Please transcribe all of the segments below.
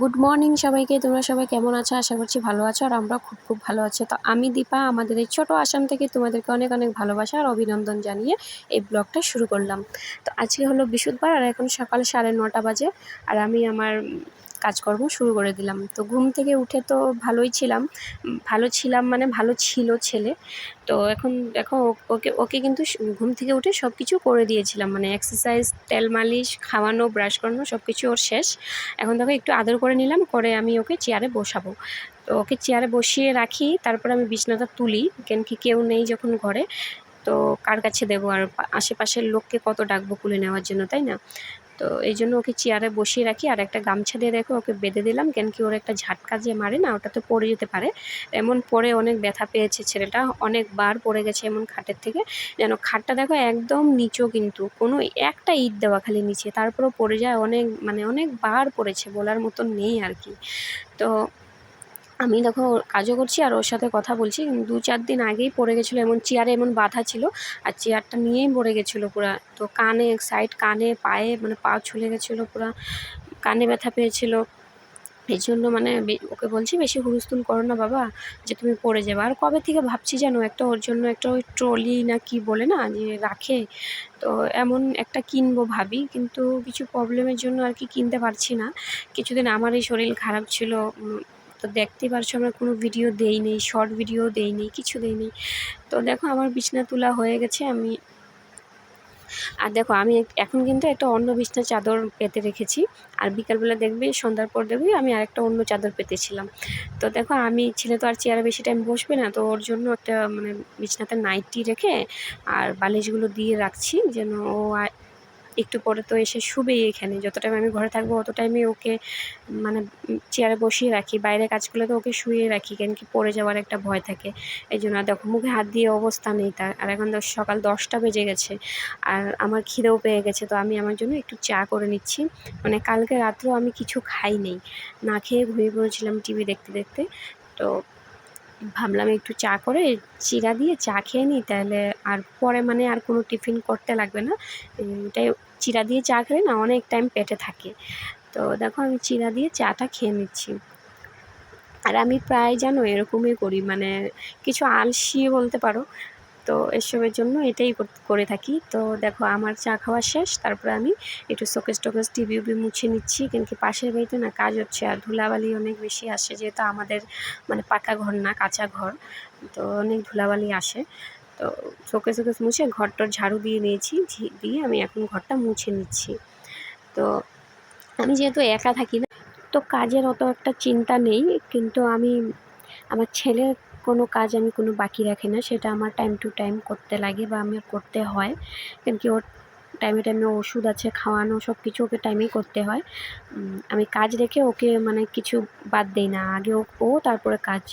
Good morning সবাইকে, তোমরা সবাই কেমন আছো? আশা করছি ভালো আছো আর আমরা খুব খুব ভালো আছি। তো আমি দীপা, আমাদের এই ছোটো আসাম থেকে তোমাদেরকে অনেক অনেক ভালোবাসা আর অভিনন্দন জানিয়ে এই ব্লগটা শুরু করলাম। তো আজকে হলো বৃহস্পতিবার আর এখন সকাল সাড়ে নটা বাজে। আর আমি আমার কাজকর্ম শুরু করে দিলাম। তো ঘুম থেকে উঠে তো ভালোই ছিলাম। ভালো ছিলাম মানে ভালো ছিল ছেলে। তো এখন দেখো, ওকে ওকে কিন্তু ঘুম থেকে উঠে সব কিছু করে দিয়েছিলাম। মানে এক্সারসাইজ তেল মালিশ, খাওয়ানো ব্রাশ করানো সব কিছু ওর শেষ। এখন দেখো একটু আদর করে নিলাম, করে আমি ওকে চেয়ারে বসাবো। তো ওকে চেয়ারে বসিয়ে রাখি, তারপর আমি বিছনাটা তুলি। কেন কি কেউ নেই যখন ঘরে। তো কার কাছে দেবো? আর আশেপাশের লোককে কত ডাকবো কুলে নেওয়ার জন্য, তাই না? তো এই জন্য ওকে চেয়ারে বসিয়ে রাখি। আর একটা গামছা দিয়ে রেখে ওকে বেঁধে দিলাম। কেন কি ওর একটা ঝাটকা যে মারে না, ওটা তো পড়ে যেতে পারে। এমন পরে অনেক ব্যথা পেয়েছে ছেলেটা, অনেকবার পড়ে গেছে এমন খাটের থেকে। যেন খাটটা দেখো একদম নিচু কিন্তু, কোনো একটা ইট দেওয়া খালি নিচে। তারপরেও পড়ে যায়, অনেক মানে অনেকবার পড়েছে, বলার মতন নেই আর কি। তো আমি দেখো কাজও করছি আর ওর সাথে কথা বলছি। দু চার দিন আগেই পড়ে গেছিল, এমন চেয়ারে এমন বাধা ছিল। আর চেয়ারটা নিয়েই পড়ে গেছিল পুরো। তো কানে এক সাইড কানে, পায়ে মানে পা ছুলে গেছিল পুরো। কানে ব্যথা পেয়েছিল। এই জন্য মানে ওকে বলছি, বেশি হুলস্থুল করো না বাবা, যে তুমি পড়ে যাবে। আর কবে থেকে ভাবছি জানো, একটা ওর জন্য একটা ওই ট্রলি না কি বলে না, যে রাখে। তো এমন একটা কিনবো ভাবি, কিন্তু কিছু প্রবলেমের জন্য আর কি কিনতে পারছি না। কিছুদিন আমার এই শরীর খারাপ ছিল তো দেখতেই পারছ আমরা কোনো ভিডিও দেই নেই শর্ট ভিডিও দেই নেই, কিছু দেই নেই। তো দেখো আমার বিছনা তোলা হয়ে গেছে, আমি আর দেখো আমি এখন কিন্তু একটা অন্য বিছনা চাদর পেতে রেখেছি। আর বিকালবেলা দেখবি, সন্ধ্যার পর দেখবি আমি আরেকটা অন্য চাদর পেতেছিলাম। তো দেখো আমি, ছেলে তো আর চেয়ারে বেশি টাইম বসবে না, তো ওর জন্য একটা মানে বিছনাতে নাইটি রেখে আর বালিশগুলো দিয়ে রাখছি যেন ও একটু পরে তো এসে শুবেই এখানে। যত টাইম আমি ঘরে থাকব, অত টাইমে ওকে মানে চেয়ারে বসিয়ে রাখি। বাইরে কাজগুলো তো ওকে শুয়ে রাখি, কেন কি পড়ে যাওয়ার একটা ভয় থাকে। এই জন্য আর দেখো, মুখে হাত দিয়ে অবস্থা নেই তার। আর এখন সকাল দশটা বেজে গেছে, আর আমার খিদেও পেয়ে গেছে। তো আমি আমার জন্য একটু চা করে নিচ্ছি। মানে কালকে রাত্রেও আমি কিছু খাই নেই। না খেয়ে ঘুমিয়ে পড়েছিলাম টিভি দেখতে দেখতে। তো ভাবলাম একটু চা করে চিরা দিয়ে চা খেয়ে নিই, তাহলে আর পরে মানে আর কোনো টিফিন করতে লাগবে না। এটাই চিরা দিয়ে চা খেলে না অনেক টাইম পেটে থাকে। তো দেখো আমি চিরা দিয়ে চাটা খেয়ে নিচ্ছি। আর আমি প্রায় যেন এরকমই করি মানে কিছু আলসি বলতে পারো তো এসবের জন্য এটাই করে থাকি। তো দেখো আমার চা খাওয়া শেষ, তারপরে আমি একটু শোকেস টোকেস টিভি উবি মুছে নিচ্ছি কিন্তু পাশের বাড়িতে না কাজ হচ্ছে আর ধুলাবালি অনেক বেশি আসে যেহেতু আমাদের মানে পাকা ঘর না, কাঁচা ঘর, তো অনেক ধুলাবালি আসে। তো শোকেস শোকেস মুছে ঘরটার ঝাড়ু দিয়ে নিয়েছি দিয়ে আমি এখন ঘরটা মুছে নিচ্ছি। তো আমি যেহেতু একা থাকি না, তো কাজের অত একটা চিন্তা নেই, কিন্তু আমি আমার ছেলের কোনো কাজ আমি কোনো বাকি রাখি না, সেটা আমার টাইম টু টাইম করতে লাগে বা আমার করতে হয়। কেন কি ওর টাইমে টাইমে ওষুধ আছে, খাওয়ানো সব কিছু ওকে টাইমেই করতে হয়। আমি কাজ রেখে ওকে মানে কিছু বাদ দেই না, আগে ও তারপরে কাজ।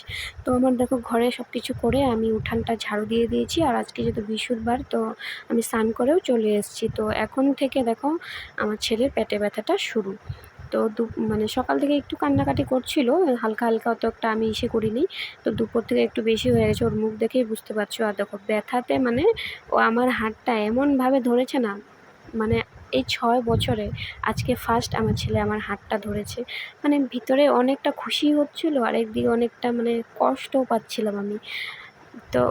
তো আমার দেখো ঘরে সব কিছু করে আমি উঠানটা ঝাড়ু দিয়ে দিয়েছি, আর আজকে যেহেতু বৃহস্পতিবার, তো আমি স্নান করেও চলে এসেছি। তো এখন থেকে দেখো আমার ছেলের পেটে ব্যথাটা শুরু। তো দু মানে সকাল থেকে একটু কান্নাকাটি করছিল, হালকা হালকা অত একটা আমি ইসে করিনি। তো দুপুর থেকে একটু বেশি হয়ে গেছে, ওর মুখ দেখেই বুঝতে পারছ। আর দেখো, ব্যথাতে মানে ও আমার হাতটা এমনভাবে ধরেছে না মানে এই ছয় বছরে আজকে ফার্স্ট আমার ছেলে আমার হাতটা ধরেছে। মানে ভিতরে অনেকটা খুশি হচ্ছিল আর একদিকে অনেকটা মানে কষ্টও পাচ্ছিলাম আমি। তো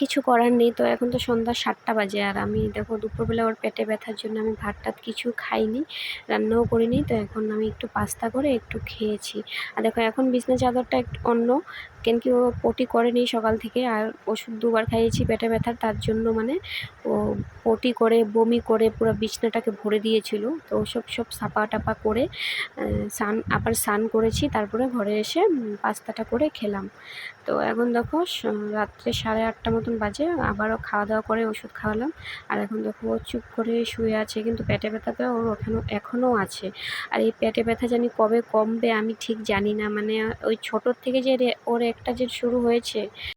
কিছু করার নেই। তো এখন তো সন্ধ্যা সাতটা বাজে আর আমি দেখো দুপুরবেলা ওর পেটে ব্যথার জন্য আমি ভাত টাত কিছু খাইনি, রান্নাও করিনি। তো এখন আমি একটু পাস্তা করে একটু খেয়েছি। আর দেখো এখন বিছনা চাদরটা একটু অন্য, কেন কি ও পটি করেনি সকাল থেকে আর ওষুধ দুবার খাইয়েছি পেটে ব্যথার তার জন্য মানে ও পটি করে, বমি করে পুরো বিছনাটাকে ভরে দিয়েছিল। তো ওসব সব সাপা টাপা করে স্নান, আবার স্নান করেছি, তারপরে ঘরে এসে পাস্তাটা করে খেলাম। তো এখন দেখো রাত্রে সাড়ে আটটা মতন বাজে, আবারও খাওয়া দাওয়া করে ওষুধ খাওয়ালাম। আর এখন দেখো ও চুপ করে শুয়ে আছে, কিন্তু পেটে ব্যথাটা ওর ওখানে এখনও আছে। আর এই পেটে ব্যথা জানি কবে কমবে আমি ঠিক জানি না মানে ওই ছোটোর থেকে যে ওর একটা যে শুরু হয়েছে